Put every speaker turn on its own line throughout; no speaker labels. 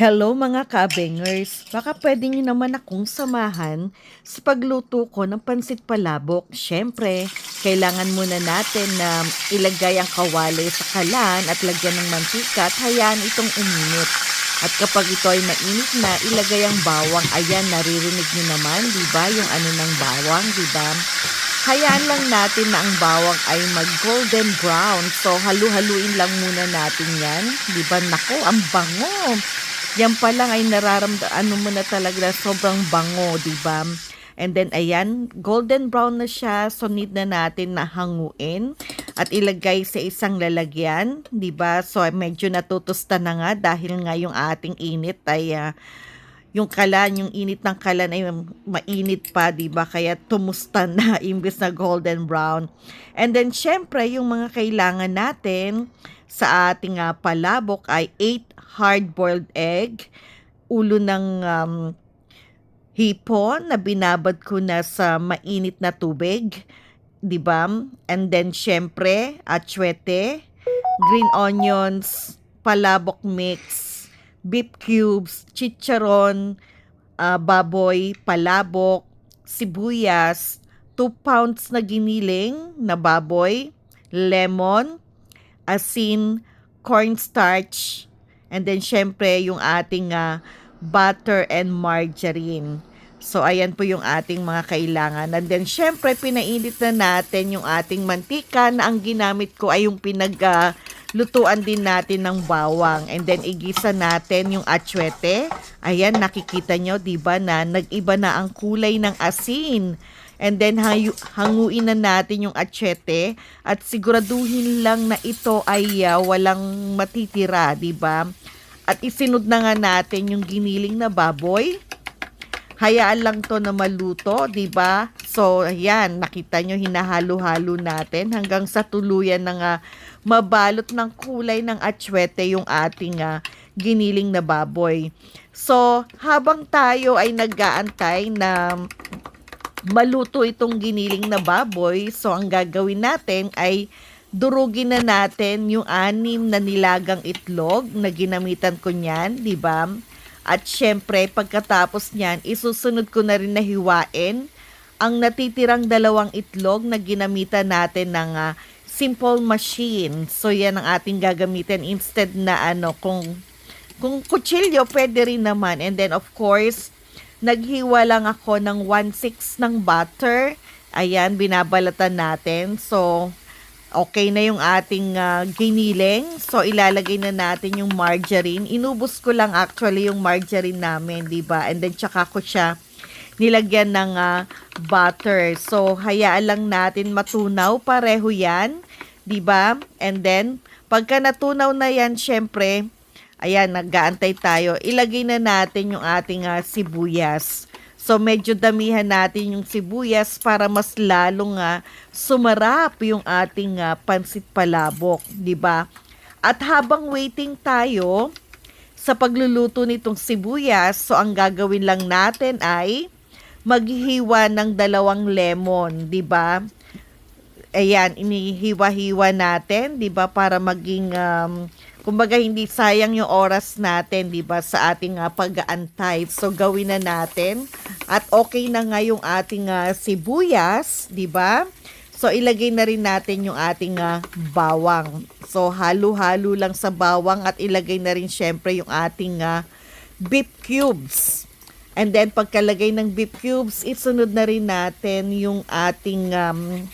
Hello mga kabengers! Baka pwede nyo naman akong samahan sa pagluto ko ng pansit palabok. Siyempre, kailangan muna natin na ilagay ang kawali sa kalan at lagyan ng mantika at hayaan itong uminit. At kapag ito ay mainit na, ilagay ang bawang. Ayan, naririnig nyo naman, di ba? Yung ano ng bawang, di ba? Hayaan lang natin na ang bawang ay mag golden brown. So, halu-haluin lang muna natin yan. Di ba? Nako, ang bango! Yan pa lang ay nararamdaman ano mo na talaga sobrang bango, di ba? And then ayan, golden brown na siya. So need na natin na hanguin at ilagay sa isang lalagyan, 'di ba? So medyo natutusta na nga dahil nga yung ating init ay uh, yung kalan, yung init ng kalan ay mainit pa, 'di ba? Kaya tumusta na imbes na golden brown. And then syempre, yung mga kailangan natin sa ating uh, palabok ay 8 hard-boiled egg, ulo ng um, hipon na binabad ko na sa mainit na tubig, 'di ba? And then syempre, atsuete, green onions, palabok mix, beef cubes, chicharon, uh, baboy, palabok, sibuyas, 2 pounds na giniling na baboy, lemon, asin, cornstarch, and then syempre yung ating uh, butter and margarine. So, ayan po yung ating mga kailangan. And then, syempre, pinainit na natin yung ating mantika na ang ginamit ko ay yung pinaglutuan uh, din natin ng bawang. And then, igisa natin yung atsuete. Ayan, nakikita nyo, di ba na nag-iba na ang kulay ng asin. And then hanguin na natin yung atchete at siguraduhin lang na ito ay uh, walang matitira, 'di ba? At isinod na nga natin yung giniling na baboy. Hayaan lang to na maluto, 'di ba? So, ayan, nakita nyo hinahalo-halo natin hanggang sa tuluyan ng uh, mabalot ng kulay ng atchete yung ating uh, giniling na baboy. So, habang tayo ay nag-aantay na maluto itong giniling na baboy. So, ang gagawin natin ay durugin na natin yung anim na nilagang itlog na ginamitan ko niyan, di ba? At syempre, pagkatapos niyan, isusunod ko na rin na hiwain ang natitirang dalawang itlog na ginamitan natin ng uh, simple machine. So, yan ang ating gagamitin instead na ano, kung kung kutsilyo, pwede rin naman. And then, of course, Naghiwa lang ako ng 1/6 ng butter. Ayan, binabalatan natin. So, okay na yung ating uh, giniling. So, ilalagay na natin yung margarine. Inubos ko lang actually yung margarine namin, di ba? And then, tsaka ko siya nilagyan ng uh, butter. So, hayaan lang natin matunaw. Pareho yan, di ba? And then, pagka natunaw na yan, syempre, Ayan, nag-aantay tayo. Ilagay na natin yung ating uh, sibuyas. So medyo damihan natin yung sibuyas para mas lalong uh, sumarap yung ating uh, pansit palabok, 'di ba? At habang waiting tayo sa pagluluto nitong sibuyas, so ang gagawin lang natin ay maghihiwa ng dalawang lemon, 'di ba? Ayan, inihiwa-hiwa natin, 'di ba, para maging um, kumbaga hindi sayang yung oras natin, 'di ba, sa ating uh, pag-aantay. So gawin na natin. At okay na nga yung ating uh, sibuyas, 'di ba? So ilagay na rin natin yung ating uh, bawang. So halo-halo lang sa bawang at ilagay na rin syempre yung ating uh, beef cubes. And then pagkalagay ng beef cubes, isunod na rin natin yung ating um,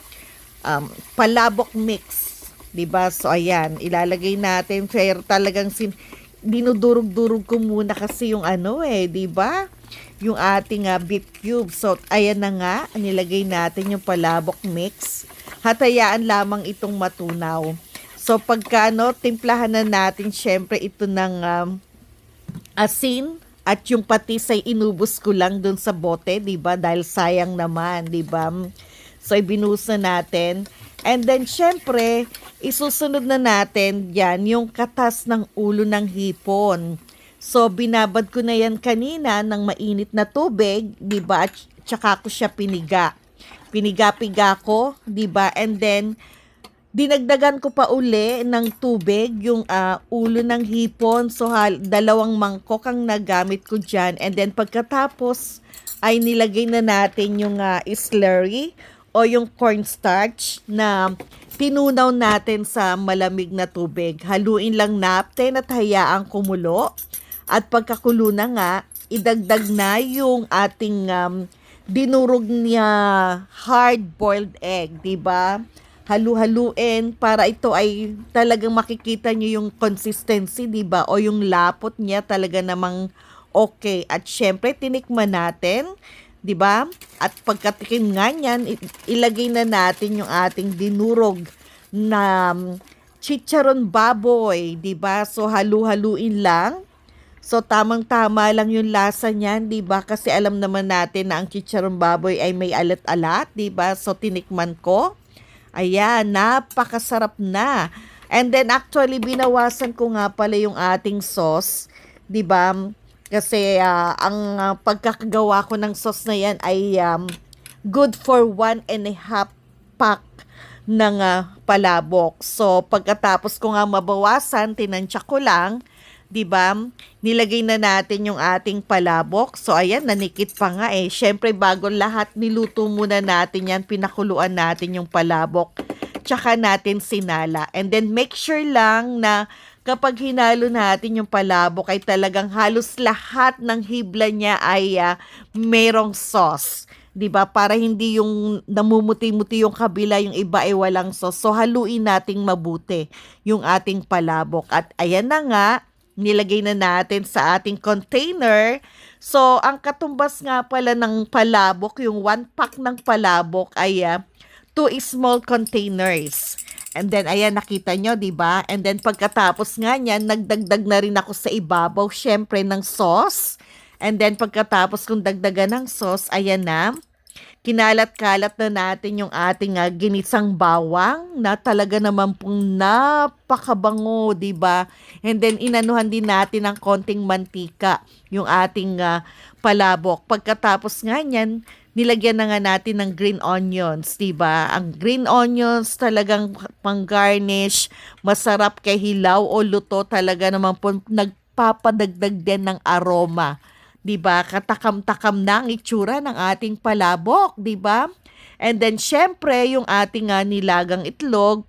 um, palabok mix 'di ba? So ayan, ilalagay natin fair talagang sin dinudurog-durog ko muna kasi yung ano eh, 'di ba? Yung ating uh, beef cube. So ayan na nga, nilagay natin yung palabok mix. Hatayaan lamang itong matunaw. So pagka ano, timplahan na natin syempre ito ng um, asin at yung patis ay inubos ko lang dun sa bote, 'di ba? Dahil sayang naman, 'di ba? So ibinusa natin And then, syempre, isusunod na natin yan yung katas ng ulo ng hipon. So, binabad ko na yan kanina ng mainit na tubig, di ba? At tsaka ko siya piniga. Piniga-piga ko, di ba? And then, dinagdagan ko pa uli ng tubig yung ah, ulo ng hipon. So, hal- dalawang mangkok ang nagamit ko dyan. And then, pagkatapos, ay nilagay na natin yung ah, slurry o yung cornstarch na tinunaw natin sa malamig na tubig. Haluin lang natin at hayaang kumulo. At pagkakulo na nga, idagdag na yung ating um, dinurog niya hard-boiled egg, di ba? Halu-haluin para ito ay talagang makikita nyo yung consistency, di ba? O yung lapot niya talaga namang okay. At syempre, tinikman natin, di ba? At pagkatikim nga niyan, ilagay na natin yung ating dinurog na um, chicharon baboy, di ba? So, halu-haluin lang. So tamang-tama lang yung lasa niyan, 'di ba? Kasi alam naman natin na ang chicharon baboy ay may alat-alat, 'di ba? So tinikman ko. Ayan, napakasarap na. And then actually binawasan ko nga pala yung ating sauce, 'di ba? Kasi ah, ang ah, pagkakagawa ko ng sauce na 'yan ay um, good for one and a half pack ng ah, palabok. So pagkatapos ko nga mabawasan, tinansya ko lang 'di ba? Nilagay na natin yung ating palabok. So ayan, nanikit pa nga eh. Syempre bago lahat niluto muna natin 'yan, pinakuluan natin yung palabok. Tsaka natin sinala. And then make sure lang na kapag hinalo natin yung palabok ay talagang halos lahat ng hibla niya ay ah, merong sauce. 'di ba? Para hindi yung namumuti-muti yung kabila, yung iba ay walang sauce. So haluin nating mabuti yung ating palabok. At ayan na nga, nilagay na natin sa ating container. So, ang katumbas nga pala ng palabok, yung one pack ng palabok ay ah, two small containers. And then, ayan, nakita nyo, di ba? And then, pagkatapos nga niyan, nagdagdag na rin ako sa ibabaw, syempre, ng sauce. And then, pagkatapos kong dagdagan ng sauce, ayan na, kinalat-kalat na natin yung ating ah, ginisang bawang na talaga naman pong napakabango, 'di ba? And then inanuhan din natin ng konting mantika yung ating ah, palabok. Pagkatapos nga niyan, nilagyan na nga natin ng green onions, 'di ba? Ang green onions talagang pang-garnish, masarap kay hilaw o luto talaga naman po nagpapadagdag din ng aroma. 'di ba? Katakam-takam na ang itsura ng ating palabok, 'di ba? And then syempre, yung ating ah, nilagang itlog,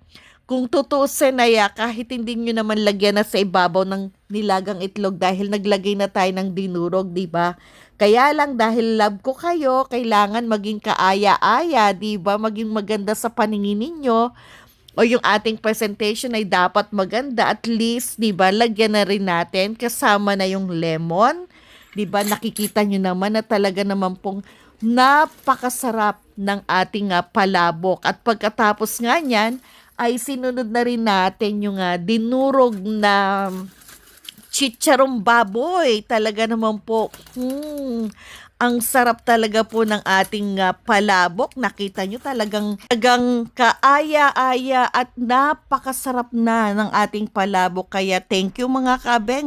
kung tutusin na ya, kahit hindi nyo naman lagyan na sa ibabaw ng nilagang itlog dahil naglagay na tayo ng dinurog, 'di ba? Kaya lang dahil love ko kayo, kailangan maging kaaya-aya, 'di ba? Maging maganda sa paningin ninyo o yung ating presentation ay dapat maganda at least 'di ba lagyan na rin natin kasama na yung lemon 'di ba nakikita nyo naman na talaga naman pong napakasarap ng ating ah, palabok at pagkatapos nga niyan ay sinunod na rin natin yung ah, dinurog na chicharong baboy. Talaga naman po, hmm, ang sarap talaga po ng ating ah, palabok. Nakita nyo talagang, talagang kaaya-aya at napakasarap na ng ating palabok. Kaya thank you mga kabeng.